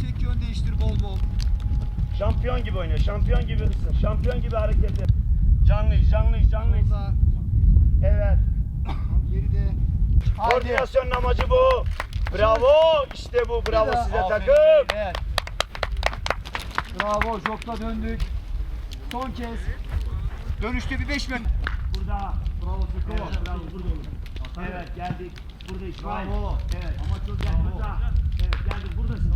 çek yön değiştir bol bol. Şampiyon gibi oynuyor. Şampiyon gibi ısın. Şampiyon gibi hareketi. Canlıyız, canlıyız, canlıyız. Solda. Evet. Geride. Haydi. Koordinasyonun amacı bu. Bravo. İşte bu. Bravo size Aferin takım. beyler. Bravo jokla döndük. Son kez. Dönüşte bir 5 metre. Burada. Bravo Fiko. Evet, bravo. Burada olur. Evet, geldik. Burada İsmail. Bravo. Evet, ama çok gel burada. Evet, geldik. Buradasın.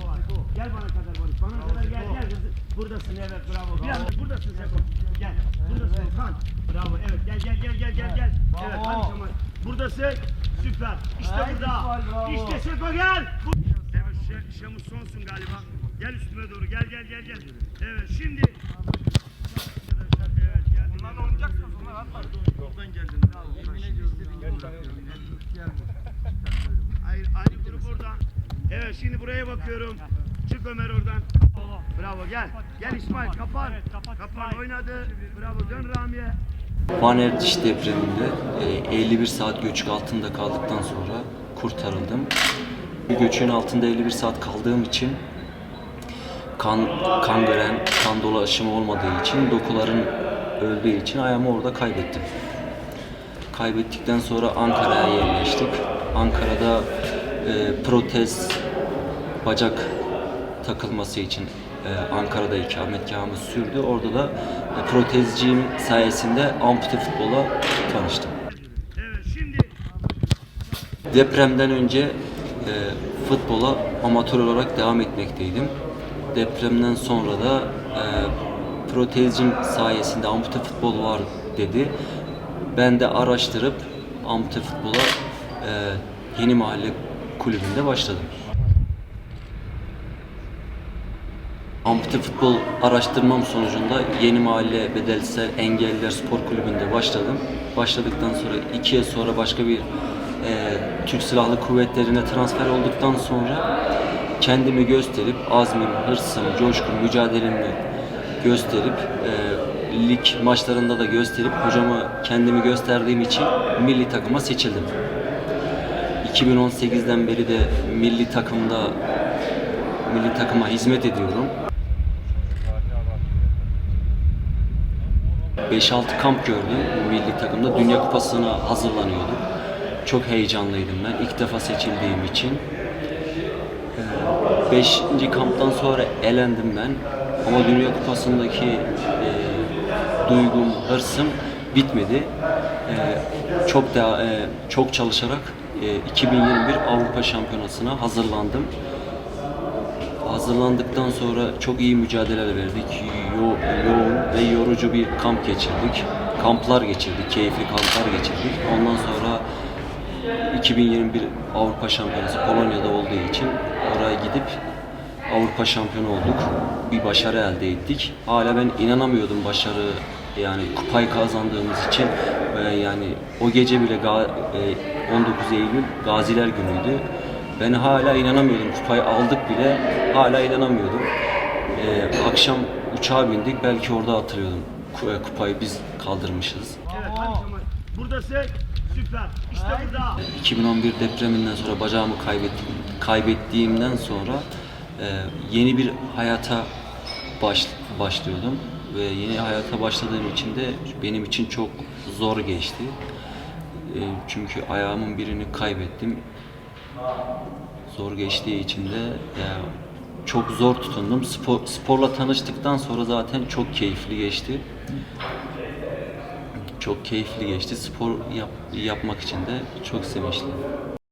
Gel bana kadar Barış. Bana kadar gel, gel. Buradasın, evet, bravo. Bir anda buradasın Seko. Gel. Buradasın Okan. Bravo, evet. Gel, gel, gel, gel, gel, gel. Bravo. Evet, hadi Kemal. Buradasın. Süper. İşte burada. İşte Seko gel. Evet, Şemus sonsun galiba. Gel üstüme doğru. Gel, gel, gel, gel. Evet, şimdi. Evet, geldin. Bunlarla oynayacaksınız. Onlar atma. Oradan geldin. Hayır, Evet, şimdi buraya bakıyorum. Çık Ömer oradan. Bravo, gel. Gel İsmail, kapan. Kapan, oynadı. Bravo, dön Rami'ye. Van Erdiş depreminde e, 51 saat göçük altında kaldıktan sonra kurtarıldım. Bir göçüğün altında 51 saat kaldığım için kan kangren, kan dolaşımı olmadığı için, dokuların öldüğü için ayağımı orada kaybettim. Kaybettikten sonra Ankara'ya yerleştik. Ankara'da e, protez bacak takılması için e, Ankara'da ikametgahımız sürdü. Orada da e, protezciğim sayesinde ampute futbola tanıştım. Depremden önce e, futbola amatör olarak devam etmekteydim. Depremden sonra da e, protezcim sayesinde ampute futbol var dedi. Ben de araştırıp ampute futbola e, Yeni Mahalle Kulübü'nde başladım. Ampute futbol araştırmam sonucunda Yeni Mahalle Bedelsel Engelliler Spor Kulübü'nde başladım. Başladıktan sonra iki yıl sonra başka bir e, Türk Silahlı Kuvvetleri'ne transfer olduktan sonra kendimi gösterip azmim, hırsım, coşkum, mücadelemi gösterip e, lig maçlarında da gösterip hocama kendimi gösterdiğim için milli takıma seçildim. 2018'den beri de milli takımda milli takıma hizmet ediyorum. 5-6 kamp gördüm milli takımda. Dünya Kupası'na hazırlanıyordum. Çok heyecanlıydım ben ilk defa seçildiğim için. 5. kamptan sonra elendim ben. Ama Dünya Kupası'ndaki e, duygum, hırsım bitmedi. E, çok da e, çok çalışarak e, 2021 Avrupa Şampiyonası'na hazırlandım. Hazırlandıktan sonra çok iyi mücadeleler verdik. Yo- yoğun ve yorucu bir kamp geçirdik. Kamplar geçirdik, keyifli kamplar geçirdik. Ondan sonra 2021 Avrupa Şampiyonası Polonya'da olduğu için oraya gidip Avrupa şampiyonu olduk. Bir başarı elde ettik. Hala ben inanamıyordum başarı yani kupayı kazandığımız için yani o gece bile ga- e, 19 Eylül Gaziler Günü'ydü. Ben hala inanamıyordum. Kupayı aldık bile hala inanamıyordum. E, akşam uçağa bindik. Belki orada hatırlıyordum. E, Kupayı biz kaldırmışız. Evet. Buradasın. Süper. İşte burada. 2011 depreminden sonra bacağımı kaybettim. Kaybettiğimden sonra e, yeni bir hayata baş, başlıyordum ve yeni hayata başladığım için de benim için çok zor geçti. E, çünkü ayağımın birini kaybettim. Zor geçtiği için de e, çok zor tutundum. Spor, sporla tanıştıktan sonra zaten çok keyifli geçti. Çok keyifli geçti. Spor yap- yapmak için de çok sevinçliyim.